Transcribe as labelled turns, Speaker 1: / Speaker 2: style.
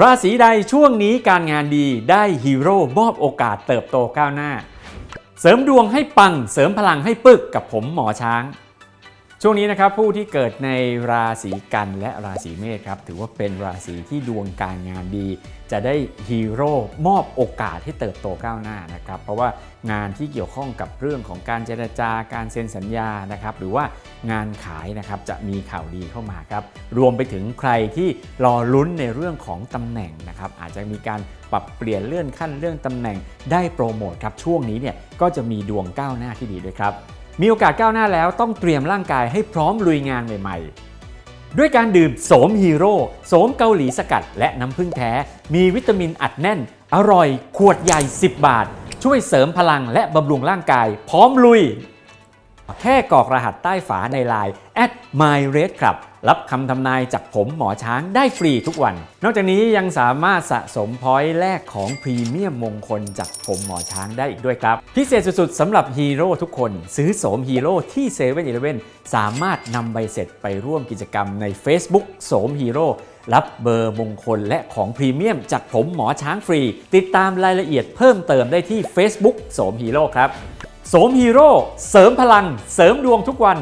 Speaker 1: ราศีใดช่วงนี้การงานดีได้ฮีโร่มอบโอกาสเติบโตก้าวหน้า เสริมดวงให้ปัง เสริมพลังให้ปึกกับผมหมอช้าง ช่วงนี้นะครับผู้ที่เกิดในราศีกันและราศีเมษครับถือว่าเป็นราศีที่ดวงการงานดี จะได้ฮีโร่มอบโอกาสให้เติบโตก้าวหน้านะครับเพราะว่างานที่เกี่ยวข้องกับเรื่องของการเจรจาการเซ็นสัญญานะครับหรือว่างานขายนะครับจะมีข่าวดีเข้ามาครับรวมไปถึงใครที่รอลุ้นในเรื่องของตำแหน่งนะครับอาจจะมีการปรับเปลี่ยนเลื่อนขั้นเรื่องตำแหน่งได้โปรโมทครับช่วงนี้เนี่ยก็จะมีดวงก้าวหน้าที่ดีด้วยครับ มีโอกาสก้าวหน้าแล้วต้องเตรียมร่างกายให้พร้อมลุยงานใหม่ ๆ ด้วยการดื่มโสมฮีโร่โสมเกาหลีสกัด และน้ำผึ้งแท้ มีวิตามินอัดแน่น อร่อย ขวดใหญ่ 10 บาท ช่วยเสริมพลังและบำรุงร่างกาย พร้อมลุย แค่กรอกรหัสใต้ฝาในไลน์ at my red club รับคำทำนายจากผมหมอช้างได้ฟรีทุกวัน นอกจากนี้ยังสามารถสะสมพอยต์แลกของพรีเมียมมงคลจากผมหมอช้างได้อีกด้วยครับ พิเศษสุดๆสำหรับฮีโร่ทุกคน ซื้อโสมฮีโร่ที่7 e เ e ่ e อสามารถนำใบเสร็จไปร่วมกิจกรรมใน Facebook โสมฮีโร่รับเบอร์มงคลและของพรีเมียมจากผมหมอช้างฟรี ติดตามรายละเอียดเพิ่มเติมได้ที่ Facebook โสมฮีโร่ครับ สมฮีโร่เสริมพลัง เสริมดวงทุกวัน